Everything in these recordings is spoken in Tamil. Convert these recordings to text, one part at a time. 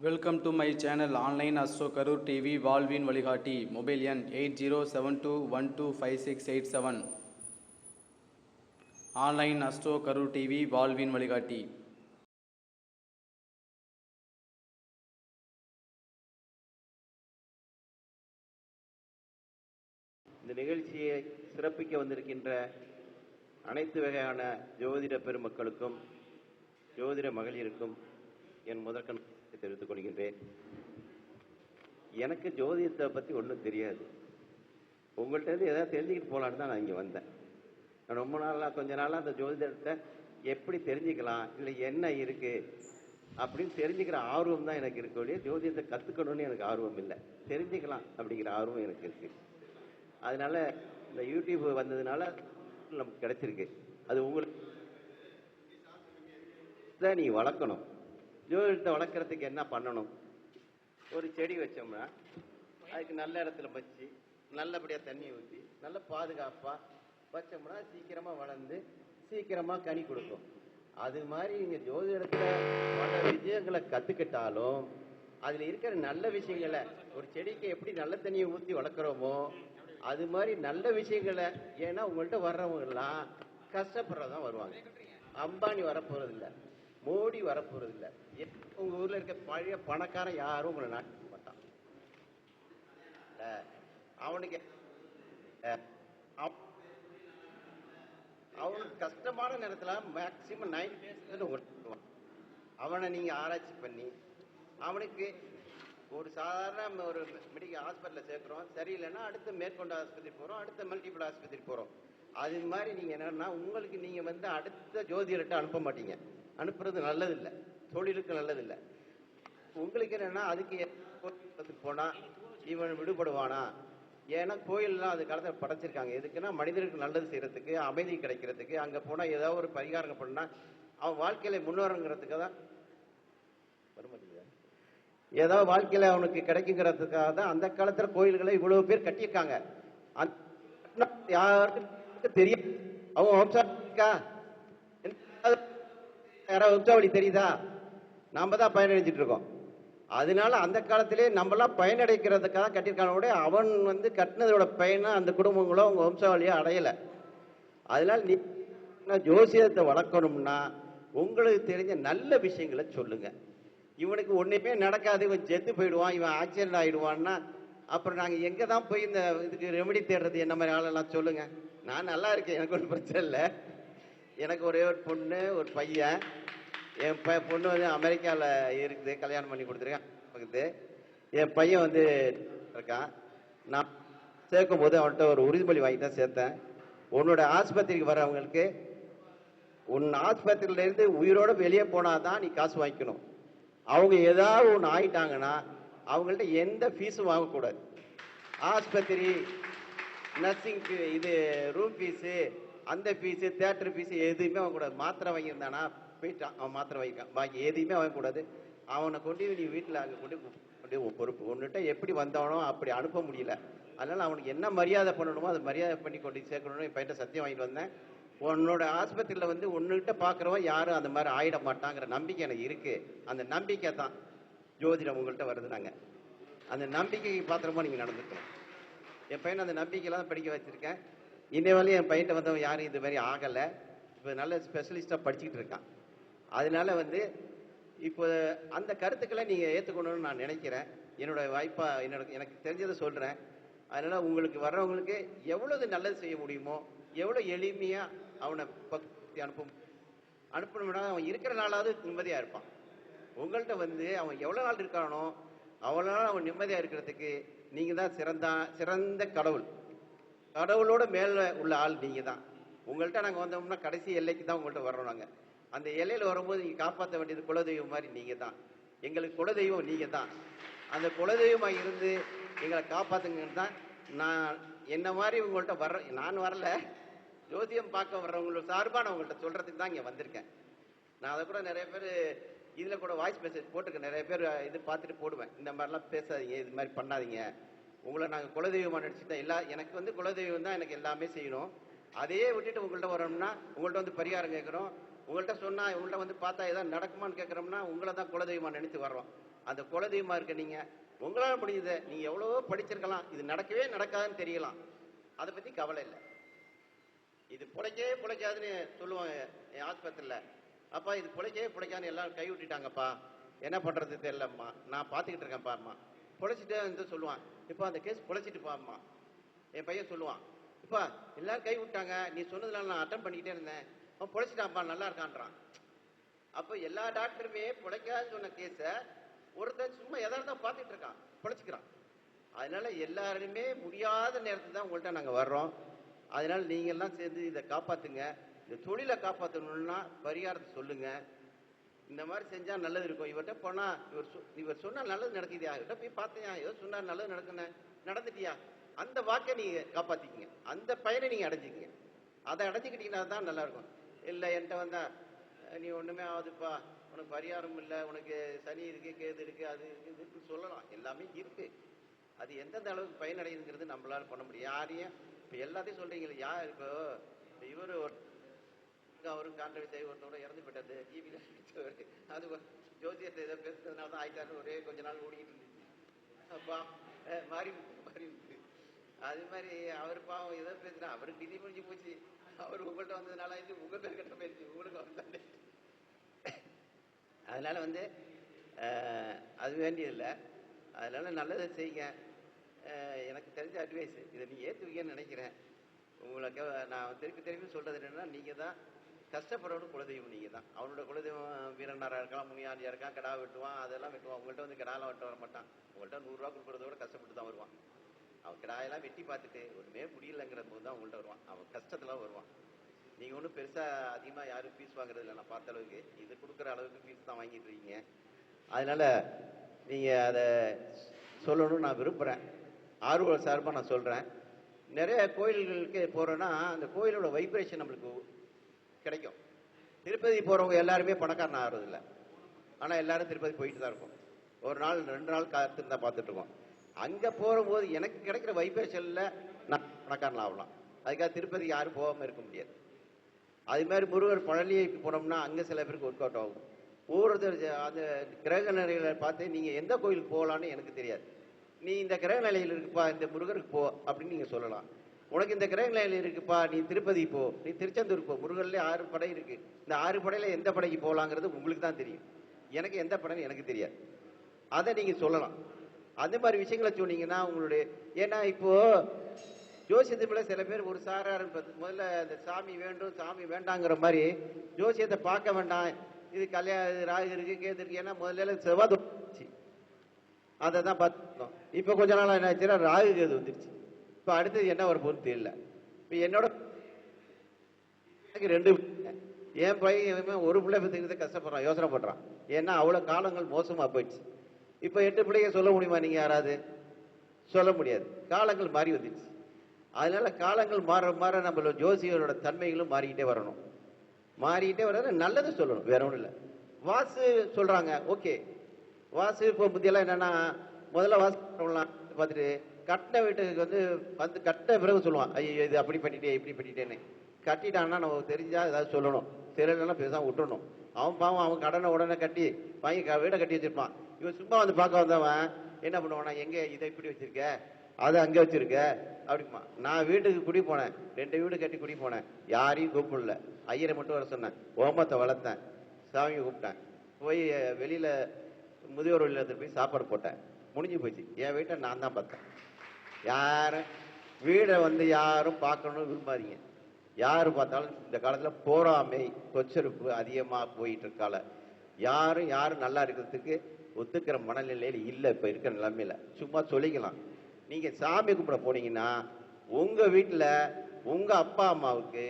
Welcome to my channel online astro Karur TV வாழ்வின் வழிகாட்டி மொபைல் எண் eight zero seven two one two five six eight seven online astro Karur TV வாழ்வின் வழிகாட்டி இந்த நிகழ்ச்சியை சிறப்பிக்க வந்திருக்கின்ற அனைத்து வகையான ஜோதிட பெருமக்களுக்கும் ஜோதிட மகளிருக்கும் என் முதற்கண் தெரிவித்துக் கொள்கின்றேன். எனக்கு ஜோதிடத்தை பற்றி ஒன்றும் தெரியாது. உங்கள்கிட்ட இருந்து எதாவது தெரிஞ்சுக்கிட்டு போகலான்னு தான் நான் இங்கே வந்தேன். நான் ரொம்ப நாளாக கொஞ்ச நாளாக அந்த ஜோதிடத்தை எப்படி தெரிஞ்சுக்கலாம் இல்லை என்ன இருக்கு அப்படின்னு தெரிஞ்சுக்கிற ஆர்வம் தான் எனக்கு இருக்க ஒழிய ஜோதிடத்தை கற்றுக்கணும்னு எனக்கு ஆர்வம் இல்லை. தெரிஞ்சுக்கலாம் அப்படிங்கிற ஆர்வம் எனக்கு இருக்கு. அதனால இந்த யூடியூப் வந்ததுனால நமக்கு கிடைச்சிருக்கு. அது உங்களுக்கு தான் நீ வளர்க்கணும். ஜோதிடத்தை வளர்க்குறதுக்கு என்ன பண்ணணும்? ஒரு செடி வச்சோம்னா அதுக்கு நல்ல இடத்துல வச்சு நல்லபடியாக தண்ணி ஊற்றி நல்ல பாதுகாப்பாக வச்சோம்னா சீக்கிரமாக வளர்ந்து சீக்கிரமாக கனி கொடுக்கும். அது மாதிரி நீங்கள் ஜோதிடத்தில் பல விஷயங்களை கற்றுக்கிட்டாலும் அதில் இருக்கிற நல்ல விஷயங்களை ஒரு செடிக்கு எப்படி நல்ல தண்ணியை ஊற்றி வளர்க்குறோமோ அது மாதிரி நல்ல விஷயங்களை ஏன்னா உங்கள்கிட்ட வர்றவங்கெல்லாம் கஷ்டப்படுறதான் வருவாங்க. அம்பானி வரப்போறது இல்லை மோடி வரப்போறது இல்லை உங்க ஊர்ல இருக்க பழைய பணக்காரன் யாரும் உங்களை நாட்டு மாட்டான். அவனுக்கு அவனுக்கு கஷ்டமான நேரத்தில் மேக்சிமம் நைன்டி உங்களுக்கு அவனை நீங்க ஆராய்ச்சி பண்ணி அவனுக்கு ஒரு சாதாரண ஒரு மெடிக்கல் ஹாஸ்பிட்டலில் சேர்க்குறோம். சரியில்லைன்னா அடுத்த மேற்கொண்ட ஆஸ்பத்திரி போகிறோம் அடுத்த மல்டிபிள் ஆஸ்பத்திரி போகிறோம் அது மாதிரி நீங்கள் என்னன்னா உங்களுக்கு நீங்கள் வந்து அடுத்த ஜோதிடர்கிட்ட அனுப்ப மாட்டீங்க. அனுப்புறது நல்லதில்லை. தொழிலுக்கு நல்லதில்லை. உங்களுக்கு என்னன்னா அதுக்கு போனா இவன் விடுபடுவானா? ஏன்னா கோயில்லாம் அது காலத்தில் படைச்சிருக்காங்க. எதுக்குன்னா மனிதருக்கு நல்லது செய்யறதுக்கு அமைதி கிடைக்கிறதுக்கு அங்கே போனால் ஏதாவது ஒரு பரிகாரம் பண்ணா அவன் வாழ்க்கையில முன்னேறங்கிறதுக்கு தான். வர ஏதோ வாழ்க்கையில அவனுக்கு கிடைக்குங்கிறதுக்காக தான் அந்த காலத்துல கோயில்களை இவ்வளவு பேர் கட்டியிருக்காங்க. அந்த யாருக்கும் தெரியும் அவன் வம்சாவளிக்கா யாராவது வம்சாவளி தெரியுதா? நம்ம தான் பயனடைஞ்சிட்டு இருக்கோம். அதனால அந்த காலத்திலே நம்மளாம் பயனடைக்கிறதுக்காக கட்டியிருக்கான கூட அவன் வந்து கட்டினதோட பயனை அந்த குடும்பங்களோ அவங்க வம்சாவளியோ அடையலை. அதனால நீ ஜோசியத்தை வளர்க்கணும்னா உங்களுக்கு தெரிஞ்ச நல்ல விஷயங்களை சொல்லுங்க. இவனுக்கு ஒன்றுமே நடக்காது. இவன் செத்து போயிடுவான். இவன் ஆக்சிடென்ட் ஆகிடுவான்னா அப்புறம் நாங்கள் எங்கே தான் போய் இந்த இதுக்கு ரெமெடி தேடுறது? என்ன மாதிரி ஆளெல்லாம் சொல்லுங்கள் நான் நல்லா இருக்கேன். எனக்கு ஒன்றும் பிரச்சனை இல்லை. எனக்கு ஒரே ஒரு பொண்ணு ஒரு பையன். என் ப பொண்ணு வந்து அமெரிக்காவில் இருக்குது கல்யாணம் பண்ணி கொடுத்துருக்கேன். பக்கத்து என் பையன் வந்து இருக்கான். நான் சேர்க்கும் போது அவன்கிட்ட ஒரு உறுதிமொழி வாங்கி தான் சேர்த்தேன். உன்னோட ஆஸ்பத்திரிக்கு வரவங்களுக்கு உன் ஆஸ்பத்திரியில இருந்து உயிரோட வெளியே போனாதான் நீ காசு வாங்கிக்கணும். அவங்க ஏதாவது ஒன்று ஆயிட்டாங்கன்னா அவங்கள்ட்ட எந்த ஃபீஸும் வாங்கக்கூடாது. ஆஸ்பத்திரி நர்சிங்க்கு இது ரூம் ஃபீஸு அந்த ஃபீஸு தேட்டர் ஃபீஸு எதுவுமே அவன் கூடாது மாத்திரை வாங்கியிருந்தானா? போயிட்டான் அவன் மாத்திரை வாங்கிக்கான் பாக்கி எதையுமே கூடாது அவனை கொண்டு நீ வீட்டில் அங்கே கொண்டு கொண்டு பொறுப்பு. ஒன்றுட்ட எப்படி வந்தவனோ அப்படி அனுப்ப முடியல. அதனால் அவனுக்கு என்ன மரியாதை பண்ணணுமோ அதை மரியாதை பண்ணி கொண்டு சேர்க்கணும்னு என் சத்தியம் வாங்கிட்டு வந்தேன். உன்னோட ஆஸ்பத்திரியில் வந்து ஒன்றுகிட்ட பார்க்குறவன் யாரும் அந்த மாதிரி ஆயிட மாட்டாங்கிற நம்பிக்கை எனக்கு இருக்குது அந்த நம்பிக்கை தான் ஜோதிடம் உங்கள்கிட்ட வருது நாங்கள் அந்த நம்பிக்கைக்கு பாத்திரமா நீங்கள் நடந்துக்கணும். என் பையனை அந்த நம்பிக்கையெல்லாம் படிக்க வச்சுருக்கேன். இன்னை வரையும் என் பையன் வந்தவன் யாரும் இது மாதிரி ஆகலை. இப்போ நல்ல ஸ்பெஷலிஸ்டாக படிச்சுக்கிட்டு இருக்கான். அதனால வந்து இப்போ அந்த கருத்துக்களை நீங்கள் ஏற்றுக்கணும்னு நான் நினைக்கிறேன். என்னோட வாய்ப்பாக என்னோட எனக்கு தெரிஞ்சதை சொல்கிறேன் அதனால் உங்களுக்கு வர்றவங்களுக்கு எவ்வளவு நல்லது செய்ய முடியுமோ எவ்வளோ எளிமையாக அவனை பக்தி அனுப்பும் அனுப்பணும்னா அவன் இருக்கிற நாளாவது நிம்மதியாக இருப்பான். உங்கள்கிட்ட வந்து அவன் எவ்வளோ நாள் இருக்கானோ அவ்வளோ நாள் அவன் நிம்மதியாக இருக்கிறதுக்கு நீங்கள் தான் சிறந்த சிறந்த கடவுள். கடவுளோட மேலே உள்ள ஆள் நீங்கள் தான் உங்கள்கிட்ட நாங்கள் வந்தோம்னா கடைசி எல்லைக்கு தான் உங்கள்கிட்ட வர்றோம் நாங்கள் அந்த எல்லையில் வரும்போது நீங்கள் காப்பாற்ற வேண்டியது குலதெய்வம் மாதிரி நீங்கள் தான் எங்களுக்கு குலதெய்வம் நீங்கள் தான் அந்த குலதெய்வமாக இருந்து எங்களை காப்பாற்றுங்கன்னு தான் நான் என்ன மாதிரி உங்கள்கிட்ட வர்ற நான் வரல. ஜோதியம் பார்க்க வர்றவங்களோட சார்பாக நான் உங்கள்கிட்ட சொல்கிறதுக்கு தான் இங்கே வந்திருக்கேன். நான் அதை கூட நிறைய பேர் இதில் கூட வாய்ஸ் மெசேஜ் போட்டிருக்கேன். நிறைய பேர் இது பார்த்துட்டு போடுவேன். இந்த மாதிரிலாம் பேசாதீங்க இது மாதிரி பண்ணாதீங்க. உங்களை நாங்கள் குலதெய்வமாக நினச்சிட்டா எல்லா எனக்கு வந்து குலதெய்வம் தான் எனக்கு எல்லாமே செய்யணும். அதையே விட்டுட்டு உங்கள்கிட்ட வரோம்னா உங்கள்கிட்ட வந்து பரிகாரம் கேட்குறோம். உங்கள்கிட்ட சொன்னால் உங்கள்கிட்ட வந்து பார்த்தா ஏதாவது நடக்குமான்னு கேட்குறோம்னா உங்களை தான் குலதெய்வமாக நினைத்து வர்றோம். அந்த குலதெய்வமாக இருக்க நீங்கள் உங்களால் முடிஞ்சது நீங்கள் எவ்வளவோ படிச்சிருக்கலாம். இது நடக்கவே நடக்காதுன்னு தெரியலாம். அதை பற்றி கவலை இல்லை. இது பிழைக்கவே பிழைக்காதுன்னு சொல்லுவாங்க என் ஆஸ்பத்திரியில். அப்பா இது பிழைக்கவே பிழைக்காதுன்னு எல்லாரும் கை விட்டுட்டாங்கப்பா. என்ன பண்ணுறது தெரியலம்மா. நான் பார்த்துக்கிட்டு இருக்கேன்ப்பா அம்மா. பொழைச்சிட்டேன் சொல்லுவான். இப்போ அந்த கேஸ் பொழைச்சிட்டு அம்மா என் பையன் சொல்லுவான் இப்போ எல்லாரும் கை விட்டாங்க. நீ சொன்னதுனால நான் அட்டன் பண்ணிக்கிட்டே இருந்தேன். அவன் பொழைச்சிட்டாப்பா நல்லா இருக்கான்றான். அப்போ எல்லா டாக்டருமே பிழைக்காதுன்னு சொன்ன கேஸை ஒருத்தன் சும்மா எதாவது தான் பார்த்துட்டு இருக்கான். பிழைச்சிக்கிறான். அதனால எல்லாருமே முடியாத நேரத்தில் தான் உங்கள்கிட்ட நாங்கள் வர்றோம். அதனால நீங்கள்லாம் சேர்ந்து இதை காப்பாற்றுங்க இந்த தொழிலை காப்பாற்றணும்னா பரிகாரத்தை சொல்லுங்கள் இந்த மாதிரி செஞ்சா நல்லது இருக்கும். இவர்கிட்ட போனா இவர் இவர் சொன்னா நல்லது நடக்குதியா? இவர்கிட்ட போய் பார்த்தியா ஏதோ சொன்னா நல்லது நடக்குன நடந்துட்டியா? அந்த வாக்கை நீங்க காப்பாற்றிக்கிங்க அந்த பயனை நீங்க அடைஞ்சிக்கங்க. அதை அடைஞ்சிக்கிட்டீங்கன்னா தான் நல்லா இருக்கும் இல்லை என்கிட்ட வந்தா நீ ஒண்ணுமே ஆகுதுப்பா. உனக்கு பரிகாரம் இல்லை. உனக்கு சனி இருக்கு கேது இருக்கு அது இருக்கு இது இருக்குன்னு சொல்லலாம். எல்லாமே இருக்கு. அது எந்தெந்த அளவுக்கு பயனடையுதுங்கிறது நம்மளால பண்ண முடியும். யாரையும் இப்போ எல்லாத்தையும் சொல்கிறீங்களே யார் இப்போ இவர் அவரும் காண்டவி செய்ய ஒருத்தவரை இறந்து போயிட்டாரு பிடிச்சவர் அது ஜோதியத்தை ஏதோ பேசுறதுனால தான் ஆயிட்டாரு. ஒரே கொஞ்ச நாள் ஓடிக்கிட்டு இருந்துச்சு. அப்பா மாறி மாறி அது மாதிரி அவர் பாவம் ஏதோ பேசுனா அவருக்கு டிதி முடிஞ்சு போச்சு. அவர் உங்கள்கிட்ட வந்ததுனால இது உங்க பேர் கட்ட போயிடுச்சு உங்களுக்கு வந்தாங்க அதனால வந்து அது வேண்டியதில்லை. அதனால நல்லதை செய்யுங்க. எனக்கு தெரிஞ்ச அட்வைஸ் இதை நீ ஏற்றுவீங்கன்னு நினைக்கிறேன். உங்களுக்கு நான் திருப்பி திருப்பி சொல்றது என்னன்னா நீங்க தான் கஷ்டப்படுறவனு குலதெய்வம் நீங்க தான் அவனோட குலதெய்வம் வீரனாரா இருக்கலாம் முனியாண்டியா இருக்கான் கடா வெட்டுவான் அதெல்லாம் வெட்டுவான். உங்கள்கிட்ட வந்து கடாலாம் வெட்ட வர மாட்டான். உங்கள்கிட்ட நூறுரூவா கொடுக்குறத விட கஷ்டப்பட்டு தான் வருவான். அவன் கிடாயெல்லாம் வெட்டி பார்த்துட்டு ஒன்றுமே முடியலங்கிற போது தான் உங்கள்கிட்ட வருவான். அவன் கஷ்டத்துல வருவான். நீங்க ஒன்றும் பெருசா அதிகமா யாரும் ஃபீஸ் வாங்குறது இல்லை நான் பார்த்த அளவுக்கு. இது கொடுக்குற அளவுக்கு ஃபீஸ் தான் வாங்கிட்டு இருக்கீங்க. அதனால நீங்க அதை சொல்லணும்னு நான் விரும்புறேன். ஆர்வல் சார்பாக நான் சொல்றேன். நிறைய கோயில்களுக்கு போறோன்னா அந்த கோயிலோட வைப்ரேஷன் நம்மளுக்கு கிடைக்கும். திருப்பதி போறவங்க எல்லாருமே பணக்காரன் ஆகிறதில்ல. ஆனா எல்லாரும் திருப்பதி போயிட்டு தான் இருக்கும். ஒரு நாள் ரெண்டு நாள் காத்து தான் பார்த்துட்டு இருக்கோம். அங்க போகும்போது எனக்கு கிடைக்கிற வைப்ரேஷன்ல நான் பணக்காரன் ஆகலாம். அதுக்காக திருப்பதி யாரும் போகாம இருக்க முடியாது. அது மாதிரி முருகர் பழனியை போனோம்னா அங்க சில பேருக்கு ஒர்க் அவுட் ஆகும். ஒவ்வொருத்தர் அந்த கிரக நிலைகளை பார்த்து நீங்க எந்த கோயிலுக்கு போகலான்னு எனக்கு தெரியாது. நீ இந்த கிரக நிலையில் இருக்குப்பா இந்த முருகருக்கு போ அப்படின்னு நீங்க சொல்லலாம். உனக்கு இந்த கிரக இருக்குப்பா நீ திருப்பதி போ நீ திருச்செந்தூர் போ. முருகன்லேயே ஆறு படை இருக்கு. இந்த ஆறு படையில எந்த படைக்கு போகலாங்கிறது உங்களுக்கு தான் தெரியும். எனக்கு எந்த படைன்னு எனக்கு தெரியாது. அதை நீங்க சொல்லலாம். அந்த மாதிரி விஷயங்களை சொன்னீங்கன்னா உங்களுடைய ஏன்னா இப்போ ஜோசியத்துக்குள்ள சில பேர் ஒரு சாரார் முதல்ல இந்த சாமி வேண்டும் சாமி வேண்டாங்கிற மாதிரி ஜோசியத்தை பார்க்க வேண்டாம். இது கல்யாணம் ராகு இருக்கு கேது இருக்கு. ஏன்னா முதல்ல செவ்வாய் அதை தான் பார்த்தோம் இப்போ கொஞ்ச நாள் என்ன ஆச்சுன்னா ராகு கேது வந்துருச்சு. இப்போ அடுத்தது என்ன ஒரு போகுதுன்னு தெரியல. இப்போ என்னோட எனக்கு ரெண்டு என் பையன் ஒரு பிள்ளை பத்துக்கிறது கஷ்டப்படுறான் யோசனை பண்றான். ஏன்னா அவ்வளவு காலங்கள் மோசமா போயிடுச்சு. இப்போ எட்டு பிள்ளைங்க சொல்ல முடியுமா நீங்க யாராவது? சொல்ல முடியாது. காலங்கள் மாறி வந்துடுச்சு. அதனால காலங்கள் மாற மாற நம்மளோட ஜோசியரோட தன்மைகளும் மாறிக்கிட்டே வரணும். மாறிக்கிட்டே வர நல்லது சொல்லணும் வேற ஒன்றும் இல்லை. வாசு சொல்றாங்க ஓகே. வாசு இப்போ முந்தியெல்லாம் என்னன்னா முதல்ல வாசு பார்த்துட்டு கட்டின வீட்டுக்கு வந்து வந்து கட்டின பிறகு சொல்லுவான் ஐயோ இது அப்படி பண்ணிட்டே இப்படி பண்ணிட்டேன்னு. கட்டிட்டான்னா நமக்கு தெரிஞ்சா ஏதாவது சொல்லணும். தெரியலன்னா பேசாம விட்டுறணும். அவன் பாவம் அவன் கடனை உடனே கட்டி வாங்கி வீடை கட்டி வச்சிருப்பான். இவன் சும்மா வந்து பார்க்க வந்தவன் என்ன பண்ணுவானா எங்க இதை இப்படி வச்சிருக்க? அதை அங்கே வச்சிருக்க? அப்படிமா நான் வீட்டுக்கு குடி போனேன். ரெண்டு வீடு கட்டி குடி போனேன். யாரையும் கூப்பிடல. ஐயரை மட்டும் வர சொன்னேன். ஓமத்தை வளர்த்தேன். சாமியை கூப்பிட்டேன். போய் வெளியில் முதியோர் இல்லத்தில் போய் சாப்பாடு போட்டேன். முடிஞ்சு போச்சு. என் வீட்டை நான் தான் பார்த்தேன். யாரும் வீடை வந்து யாரும் பார்க்கணும்னு விரும்பாதீங்க. யார் பார்த்தாலும் இந்த காலத்தில் போராமை கொச்சரிப்பு அதிகமாக போயிட்டு இருக்கால யாரும் யாரும் நல்லா இருக்கிறதுக்கு ஒத்துக்கிற மனநிலையில் இல்லை இப்போ இருக்கிற நிலைமையில். சும்மா சொல்லிக்கலாம். நீங்கள் சாமி கும்பிட போனீங்கன்னா உங்கள் வீட்டில் உங்கள் அப்பா அம்மாவுக்கு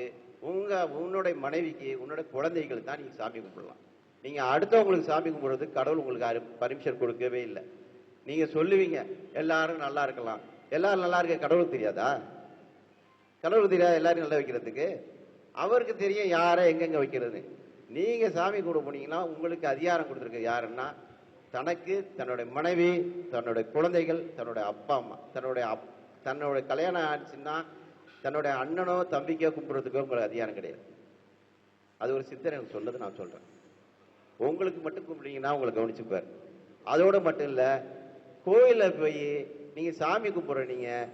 உங்கள் உன்னுடைய மனைவிக்கு உன்னுடைய குழந்தைகளுக்கு தான் நீங்கள் சாமி கும்பிடலாம். நீங்கள் அடுத்தவங்களுக்கு சாமி கும்பிட்றதுக்கு கடவுள் உங்களுக்கு பர்மிஷன் கொடுக்கவே இல்லை. நீங்கள் சொல்லுவீங்க எல்லாரும் நல்லா இருக்கலாம். எல்லாரும் நல்லா இருக்க கடவுளுக்கு தெரியாதா? கடவுளுக்கு தெரியாத எல்லாரும் நல்லா வைக்கிறதுக்கு? அவருக்கு தெரியும் யாரை எங்கெங்க வைக்கிறது நீங்க சாமி கூட போனீங்கன்னா உங்களுக்கு அதிகாரம் கொடுத்துருக்கு யாருன்னா தனக்கு தன்னுடைய மனைவி தன்னுடைய குழந்தைகள் தன்னுடைய அப்பா அம்மா. தன்னுடைய அப்- தன்னுடைய கல்யாணம் ஆச்சுன்னா தன்னுடைய அண்ணனோ தம்பிக்கோ கும்பிட்றதுக்கோ உங்களுக்கு அதிகாரம் கிடையாது. அது ஒரு சித்தர் எனக்கு சொன்னது நான் சொல்றேன். உங்களுக்கு மட்டும் கும்பிட்டீங்கன்னா உங்களை கவனிச்சுப்பார் அதோடு மட்டும் இல்லை கோயிலில் போய் நீங்கள் சாமி கும்பிட்ற நீங்கள்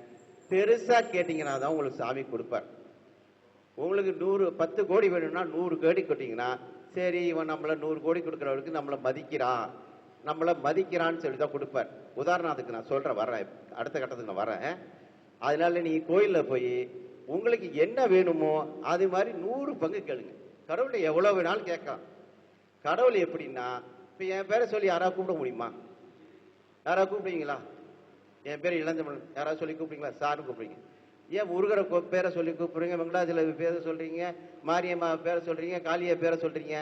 பெருசாக கேட்டிங்கன்னா தான் உங்களுக்கு சாமி கொடுப்பார். உங்களுக்கு நூறு பத்து கோடி வேணும்னா நூறு கோடி கொட்டிங்கன்னா சரி இவன் நம்மளை நூறு கோடி கொடுக்குறவருக்கு நம்மளை மதிக்கிறான். நம்மளை மதிக்கிறான்னு சொல்லி தான் கொடுப்பார். உதாரணத்துக்கு நான் சொல்கிறேன் வரேன் அடுத்த கட்டத்துக்கு நான் வரேன் அதனால நீங்கள் கோயிலில் போய் உங்களுக்கு என்ன வேணுமோ அது மாதிரி நூறு பங்கு கேளுங்க. கடவுளை எவ்வளோ வேணாலும் கேட்கலாம். கடவுள் எப்படின்னா இப்போ என் பேரை சொல்லி யாராவது கூப்பிட முடியுமா? யாராவது கூப்பிடுவீங்களா? என் பேர் இளஞ்சமன் யாராவது சொல்லி கூப்பிடுங்களா சார்னு கூப்பிடுங்க ஏன் முருகரை பேரை சொல்லி கூப்பிடுறீங்க? வெங்கடாஜல பேரை சொல்றீங்க? மாரியம்மா பேரை சொல்றீங்க? காளியா பேரை சொல்றீங்க?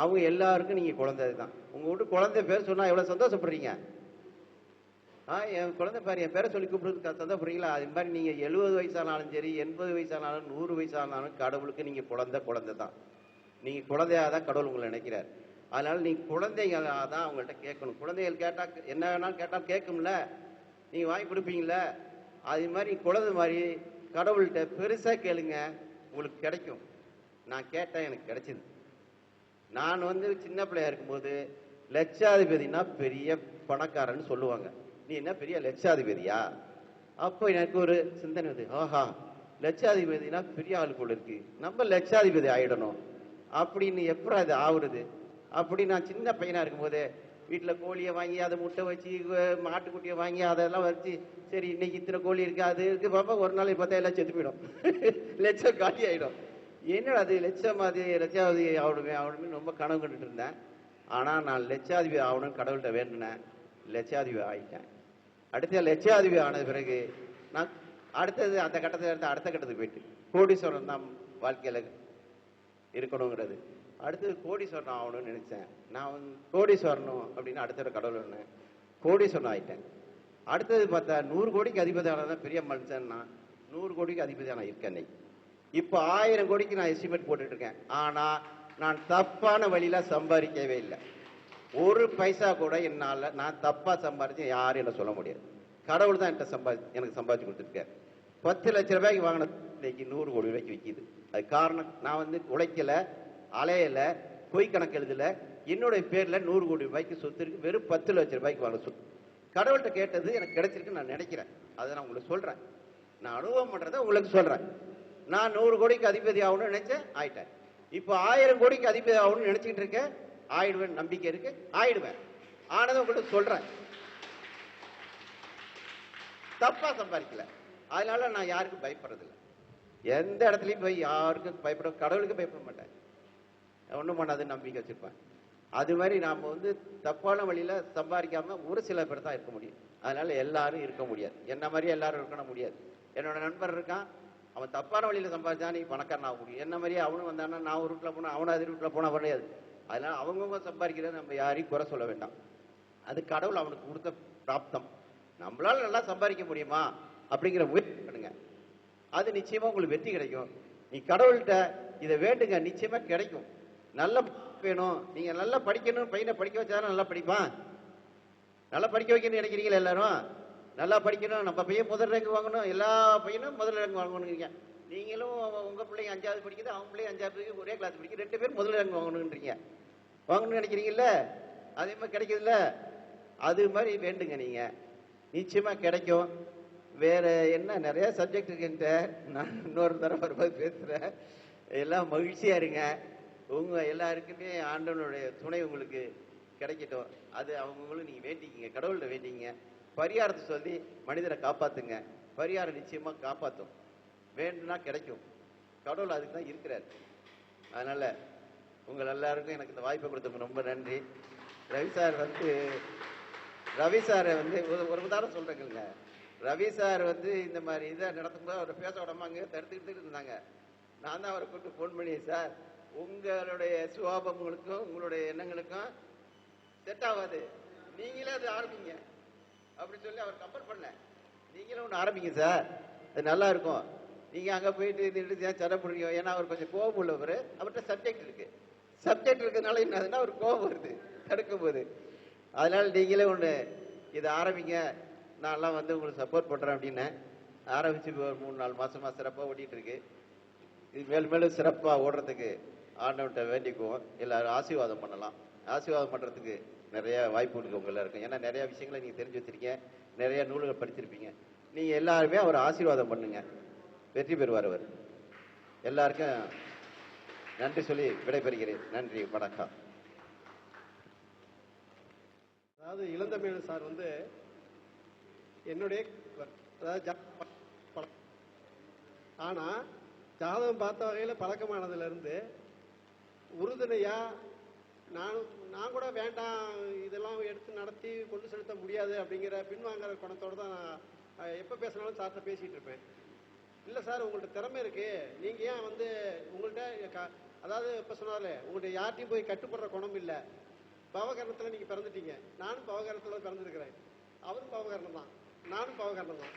அவங்க எல்லாருக்கும் நீங்க குழந்தை தான் உங்க வீட்டு குழந்தை பேர் சொன்னா எவ்வளவு சந்தோஷப்படுறீங்க? ஆ என் குழந்தை பாரு என் பேரை சொல்லி கூப்பிடுறதுக்கு சந்தோஷப்படுறீங்களா? அது மாதிரி நீங்க எழுபது வயசானாலும் சரி எண்பது வயசானாலும் நூறு வயசானாலும் கடவுளுக்கு நீங்க குழந்தை குழந்தை தான். நீங்க குழந்தையாக தான் கடவுள் உங்களை நினைக்கிறார். அதனால நீங்க குழந்தைங்களா தான் அவங்கள்ட்ட கேட்கணும். குழந்தைகள் கேட்டா என்ன வேணாலும் கேட்டால் கேட்கும்ல? நீங்கள் வாங்கி கொடுப்பீங்கல்ல அது மாதிரி குழந்தை மாதிரி கடவுள்கிட்ட பெருசாக கேளுங்க உங்களுக்கு கிடைக்கும். நான் கேட்டேன் எனக்கு கிடைச்சிது. நான் வந்து சின்ன பிள்ளையா இருக்கும்போது லட்சாதிபதினா பெரிய பணக்காரன்னு சொல்லுவாங்க. நீ என்ன பெரிய லட்சாதிபதியா? அப்போ எனக்கு ஒரு சிந்தனை வந்து ஆஹா லட்சாதிபதினா பெரிய ஆள் கூட இருக்கு. நம்ம லட்சாதிபதி ஆயிடணும். அப்படின்னு எப்பறம் அது ஆகுறது அப்படி நான் சின்ன பையனா இருக்கும்போது வீட்டில் கோழியை வாங்கி அதை முட்டை வச்சு மாட்டுக்குட்டியை வாங்கி அதெல்லாம் வச்சு சரி இன்னைக்கு இத்தனை கோழி இருக்கு அது இருக்கு பாப்பா ஒரு நாளைக்கு பார்த்தா எல்லாம் செத்து போயிடும். லட்சம் காலி ஆயிடும். என்னடா அது லட்சமாதி லட்சாதிபதி ஆகணுமே ஆகணுமே ரொம்ப கனவு கண்டுட்டு இருந்தேன். ஆனால் நான் லட்சாதிபதி ஆகணும்னு கடவுள்கிட்ட வேண்டினேன். லட்சாதிபதி ஆகிட்டேன் அடுத்த லட்சாதிபதி ஆனது பிறகு நான் அடுத்தது அந்த கட்டத்தில் இருந்து அடுத்த கட்டத்துக்கு போயிட்டு கோடீஸ்வரன் தான் வாழ்க்கையில் இருக்கணுங்கிறது. அடுத்தது கோடீஸ்வரன் ஆகணும்னு நினைச்சேன். நான் வந்து கோடீஸ்வரனும் அப்படின்னு அடுத்த கடவுள் ஒன்று கோடீஸ்வரன் ஆயிட்டேன். அடுத்தது பார்த்தா நூறு கோடிக்கு அதிபதியானதான் பெரிய மனுஷன்னா நூறு கோடிக்கு அதிபதியான இருக்கேன் இன்னைக்கு. இப்போ ஆயிரம் கோடிக்கு நான் எஸ்டிமேட் போட்டுட்டு இருக்கேன் ஆனால் நான் தப்பான வழியில் சம்பாதிக்கவே இல்லை. ஒரு பைசா கூட என்னால் நான் தப்பாக சம்பாதிச்சு யாரும் என்ன சொல்ல முடியாது. கடவுள் தான் என்கிட்ட சம்பாதி எனக்கு சம்பாதிச்சு கொடுத்துருக்காரு. பத்து லட்ச ரூபாய்க்கு வாங்கின இன்னைக்கு நூறு கோடி ரூபாய்க்கு விற்கிது அது காரணம். நான் வந்து உழைக்கலை. அலையல பொய் கணக்கு எழுதல என்னுடைய பேர்ல நூறு கோடி ரூபாய்க்கு சொத்து இருக்கு வெறும் பத்து லட்ச ரூபாய்க்கு வாங்க சொத்து. கடவுள்கிட்ட கேட்டது எனக்கு கிடைச்சிருக்குன்னு நான் நினைக்கிறேன். அதை நான் உங்களுக்கு சொல்றேன். நான் அனுபவம் பண்றதை உங்களுக்கு சொல்றேன். நான் நூறு கோடிக்கு அதிபதி ஆகணும்னு நினைச்சேன் ஆயிட்டேன். இப்போ ஆயிரம் கோடிக்கு அதிபதி ஆகணும்னு நினைச்சிட்டு இருக்கேன் ஆயிடுவேன் நம்பிக்கை இருக்கு ஆயிடுவேன். ஆனதை உங்களுக்கு சொல்றேன். தப்பா சம்பாதிக்கல. அதனால நான் யாருக்கும் பயப்படுறதில்லை. எந்த இடத்துலையும் போய் யாருக்கும் பயப்பட கடவுளுக்கு பயப்பட மாட்டேன். ஒன்றும் பண்ணாதுன்னு நம்பிக்கை வச்சுருப்பேன். அது மாதிரி நாம் வந்து தப்பான வழியில் சம்பாதிக்காமல் ஒரு சில பேர் தான் இருக்க முடியும். அதனால் எல்லாரும் இருக்க முடியாது. என்ன மாதிரி எல்லாரும் இருக்கணும் முடியாது. என்னோட நண்பர் இருக்கான். அவன் தப்பான வழியில் சம்பாதிச்சா நீ பணக்காரன் ஆக முடியும். என்ன மாதிரியே அவனும் வந்தானா நான் ஒரு ரூட்டில் போனால் அவனும் அது ரூட்டில் போனால் முடியாது அதனால் அவங்கவுங்க சம்பாதிக்கிறத நம்ம யாரையும் குறை சொல்ல வேண்டாம். அது கடவுள் அவனுக்கு கொடுத்த பிராப்தம். நம்மளால் நல்லா சம்பாதிக்க முடியுமா? அப்படிங்கிற முயற்சி பண்ணுங்க. அது நிச்சயமாக உங்களுக்கு வெற்றி கிடைக்கும். நீ கடவுள்கிட்ட இதை வேண்டுங்க. நிச்சயமாக கிடைக்கும். நல்ல வேணும். நீங்க நல்லா படிக்கணும் பையனை படிக்க வச்சாலும் நல்லா படிப்பான். நல்லா படிக்க வைக்கணும்னு நினைக்கிறீங்களா எல்லாரும்? நல்லா படிக்கணும் நம்ம பையன் முதல் ரேங்க் வாங்கணும் எல்லா பையனும் முதல் ரேங்க் வாங்கணுங்கிறீங்க நீங்களும் உங்க பிள்ளைங்க அஞ்சாவது படிக்குது அவங்க பிள்ளைங்க அஞ்சாவது படிக்குது ஒரே கிளாஸ் படிக்குது ரெண்டு பேரும் முதல் ரேங்க் வாங்கணுன்றீங்க வாங்கணும்னு நினைக்கிறீங்கல்ல? அதே மாதிரி கிடைக்குதுல்ல? அது மாதிரி வேண்டுங்க நீங்க. நிச்சயமா கிடைக்கும். வேற என்ன? நிறைய சப்ஜெக்ட் இருக்குன்ட்டு. நான் இன்னொரு தடவை வரும்போது பேசுறேன். எல்லாம் மகிழ்ச்சியா இருங்க. உங்க எல்லாருக்குமே ஆண்டவனுடைய துணை உங்களுக்கு கிடைக்கட்டும். அது அவங்களும் நீங்க வேண்டிக்கிங்க. கடவுள்கிட்ட வேண்டிங்க பரிகாரத்தை சொல்லி மனிதரை காப்பாத்துங்க. பரிகாரம் நிச்சயமா காப்பாத்தும். வேண்டுனா கிடைக்கும். கடவுள் அதுக்கு தான் இருக்கிறார். அதனால உங்கள் எல்லாருக்கும் எனக்கு இந்த வாய்ப்பை கொடுத்தவங்க ரொம்ப நன்றி. ரவி சார் வந்து ரவி சாரை வந்து ஒரு ஒரு உதாரணம் சொல்றேங்க ரவி சார் வந்து இந்த மாதிரி இதை நடத்தும்போது அவரை பேச விடாம அங்கே தடுத்துக்கிட்டு இருந்தாங்க நான் தான் அவரை கூப்பிட்டு ஃபோன் பண்ணி சார். உங்களுடைய சுவாபங்களுக்கும் உங்களுடைய எண்ணங்களுக்கும் செட் ஆகாது. நீங்களே அது ஆரம்பிங்க. அப்படி சொல்லி அவர் கம்பல் பண்ணேன் நீங்களும் ஒன்று ஆரம்பிங்க சார். அது நல்லா இருக்கும். நீங்கள் அங்கே போயிட்டு நின்று ஏன் சடை பிடிக்கும் ஏன்னா அவர் கொஞ்சம் கோபம் உள்ளவர். அவர்கிட்ட சப்ஜெக்ட் இருக்கு. சப்ஜெக்ட் இருக்கிறதுனால என்னதுன்னா அவர் கோபம் வருது. தடுக்கும் போது. அதனால நீங்களே ஒன்று இதை ஆரம்பிங்க. நான்லாம் வந்து உங்களுக்கு சப்போர்ட் பண்ணுறேன் அப்படின்னு ஆரம்பிச்சு ஒரு மூணு நாலு மாசமா சிறப்பாக ஓடிட்டு இருக்கு. இது மேலும் மேலும் சிறப்பாக ஓடுறதுக்கு ஆண்டவன்கிட்ட வேண்டிக்குவோம். எல்லாரும் ஆசீர்வாதம் பண்ணலாம். ஆசீர்வாதம் பண்றதுக்கு நிறைய வாய்ப்பு இருக்கு உங்க எல்லாருக்கும். ஏன்னா நிறைய விஷயங்களை நீங்க தெரிஞ்சு வச்சிருக்கீங்க. நிறைய நூல்கள் படிச்சிருப்பீங்க. நீங்க எல்லாருமே அவர் ஆசீர்வாதம் பண்ணுங்க. வெற்றி பெறுவார் அவர். எல்லாருக்கும் நன்றி சொல்லி விடைபெறுகிறேன். நன்றி. வணக்கம். அதாவது இளந்தமிழன் சார் வந்து என்னுடைய அதாவது ஆனால் ஆனா ஜாதகம் பார்த்த வகையில பழக்கமானதுல இருந்து உறுதுணையா? நான் நான் கூட வேண்டாம் இதெல்லாம் எடுத்து நடத்தி கொண்டு செலுத்த முடியாது அப்படிங்கிற பின்வாங்கிற குணத்தோடு தான் நான் எப்போ பேசினாலும் சார்ட்ட பேசிகிட்டு இருப்பேன். இல்லை சார் உங்கள்ட்ட திறமை இருக்கு. நீங்கள் ஏன் வந்து உங்கள்கிட்ட அதாவது இப்போ சொன்னாலே உங்கள்கிட்ட யார்ட்டையும் போய் கட்டுப்படுற குணம் இல்லை. பவகரணத்தில் நீங்கள் பிறந்துட்டீங்க. நானும் பவகரணத்தில் பிறந்திருக்கிறேன். அவரும் பவகரணம் தான். நானும் பவகரணம் தான்.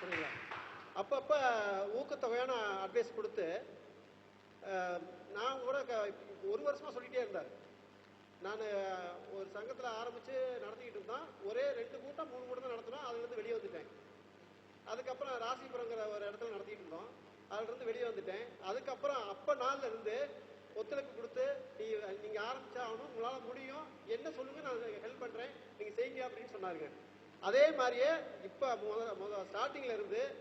சரிங்களா அப்பப்போ ஊக்கத்தொகையான அட்வைஸ் கொடுத்து நான் கூட க- ஒரு வருஷமா சொல்லிட்டே இருந்தார். நான் ஒரு சங்கத்தில் ஆரம்பிச்சு நடத்திக்கிட்டு இருந்தோம் ஒரே ரெண்டு கூட்டம் மூணு கூட்டம் தான் நடத்தினோம். அதுல வெளியே வந்துட்டேன். அதுக்கப்புறம் ராசிபுரங்கிற ஒரு இடத்துல நடத்திட்டு இருந்தோம். அதுலேருந்து வெளியே வந்துட்டேன். அதுக்கப்புறம் அப்ப நாள்ல இருந்து ஒத்துழைப்பு கொடுத்து நீ நீங்க ஆரம்பிச்சா ஆகணும் உங்களால முடியும். என்ன சொல்லுங்க? நான் ஹெல்ப் பண்றேன். நீங்க செய்யுங்க அப்படின்னு சொன்னாருங்க. அதே மாதிரியே இப்ப முத முத ஸ்டார்டிங்ல இருந்து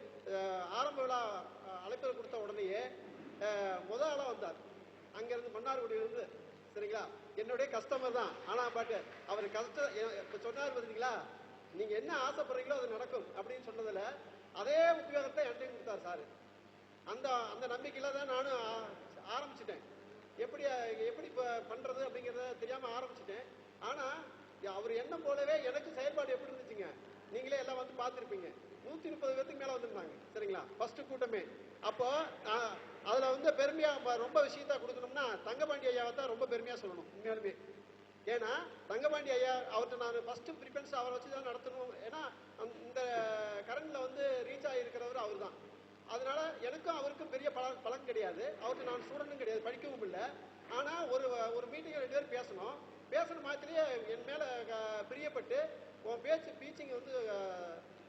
ஆரம்ப விழா அழைப்பில் கொடுத்த உடனேயே முத ஆளா வந்தார். அங்கேருந்து மன்னார்குடியில இருந்து சரிங்களா? என்னுடைய கஸ்டமர் தான். ஆனா பட் அவர் கஷ்ட சொன்னார் பாத்தீங்களா? நீங்க என்ன ஆசைப்படுறீங்களோ அது நடக்கும் அப்படின்னு சொன்னதுல அதே உத்தியோகத்தை என்கிட்ட கொடுத்தார் சார். அந்த அந்த நம்பிக்கையில தான் நானும் ஆரம்பிச்சிட்டேன். எப்படி எப்படி இப்போ பண்றது அப்படிங்கறத தெரியாம ஆரம்பிச்சிட்டேன். ஆனா அவர் எண்ணம் போலவே எனக்கு செயல்பாடு எப்படி இருந்துச்சுங்க? நீங்களே எல்லாம் வந்து பார்த்துருப்பீங்க. நூத்தி முப்பது பேருக்கு மேல வந்திருந்தாங்க. சரிங்களா? ஃபர்ஸ்ட் கூட்டமே. அப்போ அதுல வந்து பெருமையா ரொம்ப விஷயத்த கொடுக்கணும்னா தங்கபாண்டி ஐயாவை தான் ரொம்ப பெருமையா சொல்லணும் உண்மையாலுமே. ஏன்னா தங்கபாண்டி ஐயா அவர்கிட்ட நான் ஃபர்ஸ்ட் ப்ரிஃபரன்ஸ் அவரை வச்சு தான் நடத்தணும். ஏன்னா இந்த கரண்ட்ல வந்து ரீச் ஆகிருக்கிறவர் அவர் தான் அதனால எனக்கும் அவருக்கும் பெரிய பல பலன் கிடையாது. அவருக்கு நான் ஸ்டூடெண்ட்டும் கிடையாது படிக்கவும் இல்லை. ஆனா ஒரு ஒரு மீட்டிங் ரெண்டு பேரும் பேசணும். பேசுன மாதிரியே என் மேல க- பிரியப்பட்டு உன் பேச்சு பீச்சிங் வந்து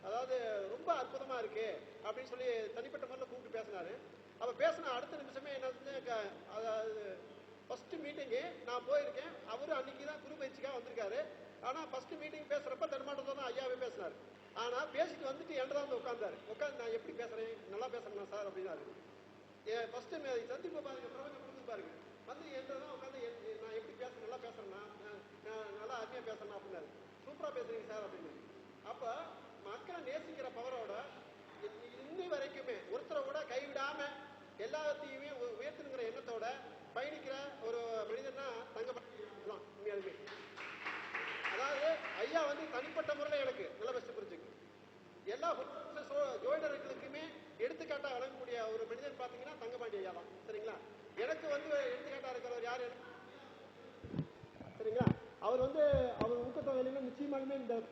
அதாவது ரொம்ப அற்புதமாக இருக்கு அப்படின்னு சொல்லி தனிப்பட்ட முறையில் கூப்பிட்டு பேசினாரு. அப்போ பேசின அடுத்த நிமிஷமே என்ன அதாவது ஃபஸ்ட்டு மீட்டிங்கு நான் போயிருக்கேன். அவரும் அன்னைக்கு தான் குரு பயிற்சிக்காக வந்திருக்காரு. ஆனால் ஃபஸ்ட்டு மீட்டிங் பேசுகிறப்ப தடுமாட்டத்தை தான் ஐயாவே பேசினார். ஆனால் பேசிட்டு வந்துட்டு என்கிட்ட வந்து உட்காந்தார் உட்காந்து நான் எப்படி பேசுகிறேன் நல்லா பேசுறேன் சார் அப்படின்னாரு. ஃபர்ஸ்ட் சந்திப்பு பாருங்க பிரபஞ்சம் கொடுத்து பாருங்க. வந்து என்கிட்ட தான் உட்காந்து நான் எப்படி பேசுறேன்? நல்லா பேசுகிறேன்னா நல்லா அருமையாக பேசுறேன் அப்படின்னாரு. சூப்பராக பேசுகிறீங்க சார் அப்படின்னு அப்போ மக்களை நேசிக்கிற பவரோட இன்னி வரைக்குமே ஒருத்தரை கூட கைவிடாம எல்லாத்தையுமே உயர்த்துங்கிற உயர்த்தணுங்கிற எண்ணத்தோட பயணிக்கிற ஒரு மனிதன்னா தங்கப்பட்டி தான் உண்மையாலுமே. அதாவது ஐயா வந்து தனிப்பட்ட முறையில் எனக்கு நல்ல பெஸ்ட் புரிஞ்சுக்கு. எல்லா சோ- எடுத்துக்காட்டா வழங்கக்கூடிய ஒரு மனிதன் பாத்தீங்கன்னா தங்கபாண்டி ஐயா தான். சரிங்களா? எனக்கு வந்து எடுத்துக்காட்டா இருக்கிறவர் யாரு? சரிங்களா? அவர் வந்து அவர் ஊக்கத்தொகையில நிச்சயமாலுமே இந்த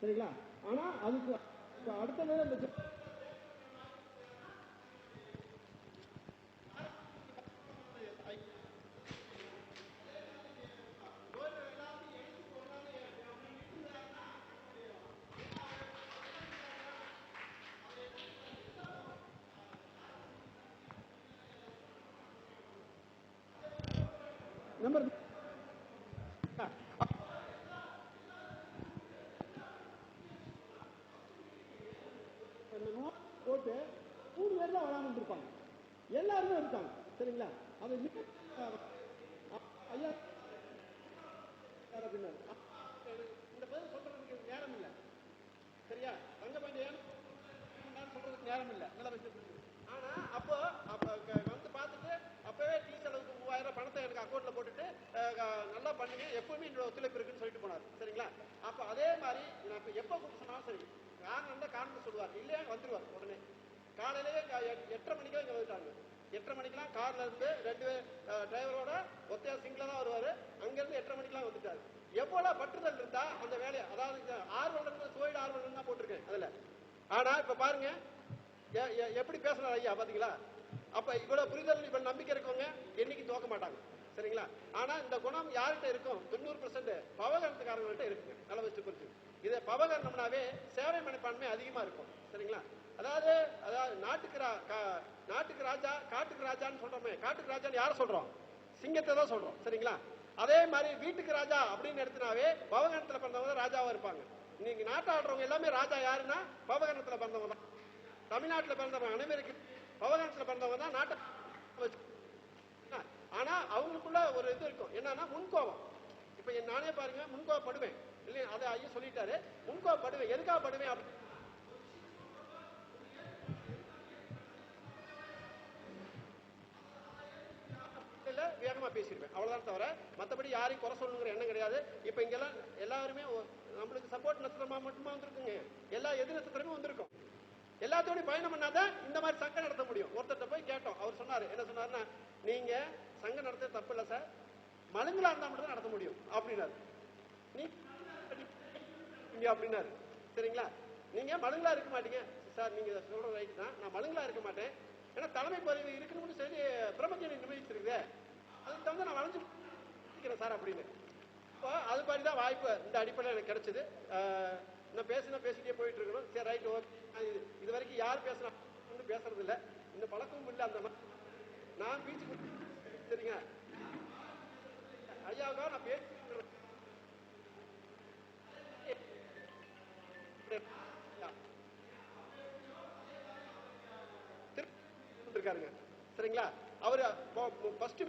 சரிங்களா? ஆனா அதுக்கு அடுத்த நேரம் இந்த நம்பர் போட்டு மூணு பேர் தான் வராமல் இருப்பாங்க எல்லாருமே இருக்காங்க. சரிங்களா? அது மிக அ- ஐயா யார் அப்படின்னாரு அ- இந்த பதில் சொல்றதுக்கு நேரம் இல்லை. சரியா? தங்கபாண்டி நான் சொல்றதுக்கு நேரம் இல்லை? நல்லா வச்சு ஆனா அப்போ வந்து பார்த்துட்டு அப்பவே டீ செலவுக்கு மூவாயிரம் பணத்தை எனக்கு அக்கௌண்ட்ல போட்டுட்டு நல்லா பண்ணுங்க எப்பவுமே என்னோட ஒத்துழைப்பு இருக்குன்னு சொல்லிட்டு போனார். சரிங்களா? அப்ப அதே மாதிரி நான் இப்ப எப்ப கூப்பிட்டு சொன்னாலும் சரி காரணம் இருந்தா காரணம் சொல்லுவார். இல்லையா வந்துருவார் உடனே. காலையிலேயே எட்டரை மணிக்கெல்லாம் இங்க வந்துட்டாங்க. எட்டரை மணிக்கெல்லாம் கார்ல இருந்து ரெண்டு டிரைவரோட ஒத்தையா சிங்கில தான் வருவாரு. அங்க இருந்து எட்டரை மணிக்கெல்லாம் வந்துட்டாரு. எவ்வளவு பற்றுதல் இருந்தா அந்த வேலையை அதாவது இந்த ஆர்வலர் சுவைடு ஆர்வலர் தான் போட்டிருக்கேன் அதுல. ஆனா இப்ப பாருங்க எப்படி பேசுறாரு ஐயா பாத்தீங்களா? அப்ப இவ்வளவு புரிதல் இவ்வளவு நம்பிக்கை இருக்கவங்க என்னைக்கு தோக்க மாட்டாங்க. சரிங்களா? ஆனா இந்த குணம் யார்கிட்ட இருக்கும்? தொண்ணூறு பெர்சென்ட் பவகரணத்துக்காரங்கள்ட்ட இருக்குங்க நல்ல வச்சு குறிச்சு இதை பவகரணம்னாவே சேவை மனப்பான்மை அதிகமா இருக்கும். சரிங்களா? அதாவது அதாவது நாட்டுக்கு ரா- கா- நாட்டுக்கு ராஜா காட்டுக்கு ராஜான்னு சொல்றோமே காட்டுக்கு ராஜான்னு யார சொல்றோம்? சிங்கத்தை தான் சொல்றோம் சரிங்களா? அதே மாதிரி வீட்டுக்கு ராஜா அப்படின்னு எடுத்தினாவே பவகணத்துல பிறந்தவங்க தான் ராஜாவா இருப்பாங்க. நீங்க நாட்டை ஆடுறவங்க எல்லாமே ராஜா யாருன்னா பவகணத்துல பிறந்தவங்க தான். தமிழ்நாட்டுல பிறந்தவங்க அனைவருக்கு பவகணத்துல பிறந்தவங்க தான் நாட்டை ஆனா அவங்களுக்குள்ள ஒரு இது இருக்கும். என்னன்னா முன்கோபம். இப்ப என் நானே பாருங்க முன்கோபப்படுவேன். இல்லையா? அதை ஐயா சொல்லிட்டாரு. முன்கோபப்படுவேன். எதுக்காக படுவேன் அப்படின்னு அவ்வளோதான் அவ்வளவுதான் தவிர மற்றபடி யாரையும் குறை சொல்லணுங்கிற எண்ணம் கிடையாது. இப்ப இங்கெல்லாம் எல்லாருமே நம்மளுக்கு சப்போர்ட் நட்சத்திரமா மட்டுமா வந்திருக்குங்க? எல்லா எதிர் நட்சத்திரமும் வந்திருக்கும். எல்லாத்தோடய பயணம் பண்ணாதான் இந்த மாதிரி சங்கம் நடத்த முடியும். ஒருத்தர்கிட்ட போய் கேட்டோம். அவர் சொன்னாரு என்ன சொன்னார்னா நீங்க சங்கம் நடத்த தப்பு இல்லை சார். மலுங்களா இருந்தா மட்டும் தான் நடத்த முடியும். அப்படின்னாரு. நீ அப்படின்னாரு. சரிங்களா? நீங்க மலுங்களா இருக்க மாட்டீங்க. சார் நீங்க இதை சொல்ற ரைட் தான். நான் மலுங்களா இருக்க மாட்டேன். ஏன்னா தலைமை பதவி இருக்கணும்னு சொல்லி பிரம்மஜனி நிர்வகிச்சிருக்குது அதுக்கு தகுந்த நான் வளைஞ்சு நிற்கிறேன் சார் அப்படின்னு. இப்போ அது மாதிரி தான் வாய்ப்பு இந்த அடிப்படையில் எனக்கு கிடைச்சது. நான் பேசினா பேசிட்டே போயிட்டு இருக்கணும். சரி ரைட் ஓகே இது வரைக்கும் யார் பேசுனா ஒன்றும் பேசுறது இல்லை. இந்த பழக்கமும் இல்லை அந்த மாதிரி நான் பீச்சுக்கு சரிங்க. ஐயாவுக்காக நான் பேசி இருக்காருங்க சரிங்களா? அவரு ஃபர்ஸ்ட்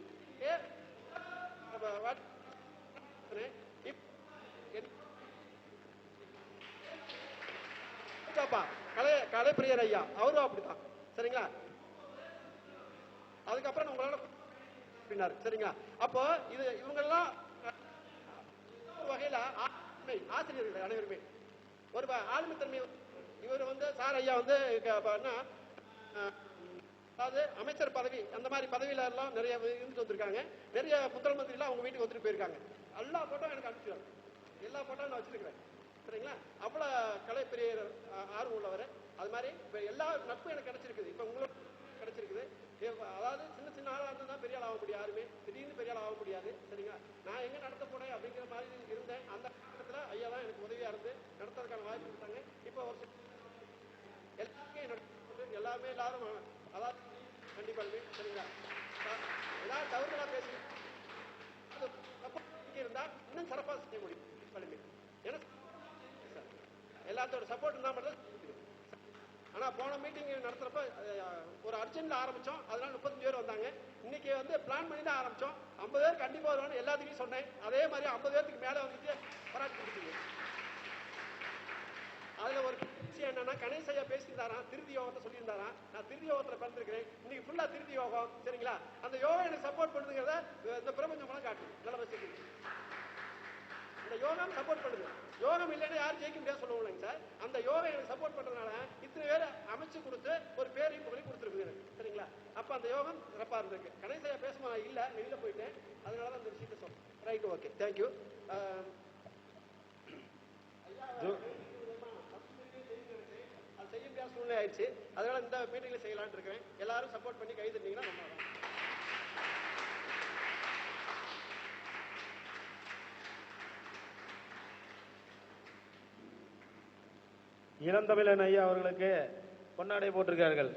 கலை கலைப்பிரியர் ஐயா அவரும் அப்படித்தான். சரிங்களா? அதுக்கப்புறம் உங்களால பின்னார். சரிங்களா? அப்போ இது இவங்கெல்லாம் ஒரு வகையில ஆசிரியர்கள் அனைவருமே. ஒரு ஆளுமை ஆளுமைத்தன்மை இவர் வந்து சார் ஐயா வந்து என்ன, அதாவது அமைச்சர் பதவி அந்த மாதிரி பதவியில எல்லாம் நிறைய இருந்துட்டு வந்திருக்காங்க. நிறைய முதல் மந்திரிலாம் அவங்க வீட்டுக்கு வந்துட்டு போயிருக்காங்க. எல்லா போட்டோ எனக்கு அனுப்பிச்சுவாங்க எல்லா போட்டோ நான் வச்சிருக்கிறேன். சரிங்களா? அவ்வளவு கலை பெரிய ஆர்வம் உள்ளவர். அது மாதிரி இப்ப எல்லா நட்பும் எனக்கு கிடைச்சிருக்குது. இப்ப உங்களுக்கு கிடைச்சிருக்குது. அதாவது சின்ன சின்ன ஆளாக இருந்தால் தான் பெரிய ஆள் ஆக முடியும் யாருமே. திடீர்னு பெரிய ஆள் ஆக முடியாது. சரிங்களா? நான் எங்க நடத்த போனேன் அப்படிங்கிற மாதிரி இருந்தேன். அந்த காலத்துல ஐயா தான் எனக்கு உதவியா இருந்து நடத்துறதுக்கான வாய்ப்பு கொடுத்தாங்க. இப்போ ஒரு சில- எல்லாருமே என்னோட எல்லாமே எல்லாரும் அதாவது கண்டிப்பாலுமே சரிங்களா அஹ் எல்லாரும் தவறுதலா பேசி இருந்தால் இன்னும் சிறப்பாக செய்ய முடியும். கண்டிப்பாலுமே ஏன்னா எல்லாத்தோட சப்போர்ட் இருந்தா மட்டும் ஆனால் போன மீட்டிங் நடத்துறப்ப ஒரு அர்ஜென்ட்ல ஆரம்பித்தோம் அதனால முப்பத்தஞ்சு பேர் வந்தாங்க. இன்னைக்கு வந்து பிளான் பண்ணி தான் ஆரம்பிச்சோம். ஐம்பது பேர் கண்டிப்பாக வருவான்னு எல்லாத்துக்கும் சொன்னேன். அதே மாதிரி ஐம்பது பேருக்கு மேலே வந்துட்டு பாராட்டு கொடுத்தீங்க அதில் ஒரு விஷயம் என்னன்னா கணேசையா பேசியிருந்தாரா பேசியிருந்தாராம் திருதி யோகத்தை சொல்லியிருந்தாராம். நான் திருதி யோகத்துல பிறந்திருக்கிறேன். இன்னைக்கு ஃபுல்லா திருதி யோகம் சரிங்களா? அந்த யோகம் எனக்கு சப்போர்ட் பண்ணுதுங்கிறத இந்த பிரபஞ்சம் மூலம் காட்டுது. நல்ல வசதி இந்த யோகம் சப்போர்ட் பண்ணுது. யோகம் இல்லைன்னா யாரும் ஜெயிக்க முடியாது சொல்லுவாங்க சார். அந்த யோகம் எனக்கு சப்போர்ட் பண்றதுனால இத்தனை பேர் அமைச்சு கொடுத்து ஒரு பேரையும் புகழையும் கொடுத்துருக்கு எனக்கு சரிங்களா? அப்ப அந்த யோகம் சிறப்பா இருந்திருக்கு. கணேசையா பேசுமா இல்ல வெளியில போயிட்டேன். அதனாலதான் அந்த விஷயத்தை சொல்றேன் ரைட் ஓகே தேங்க்யூ அது செய்ய முடியாத சூழ்நிலை ஆயிடுச்சு அதனால இந்த மீட்டிங்ல செய்யலாம்னு இருக்கிறேன். எல்லாரும் சப்போர்ட் பண்ணி கை தந்தீங்கன்னா நம்ம இளந்தமிழன் ஐயா அவர்களுக்கு பொன்னாடை போட்டிருக்கார்கள்.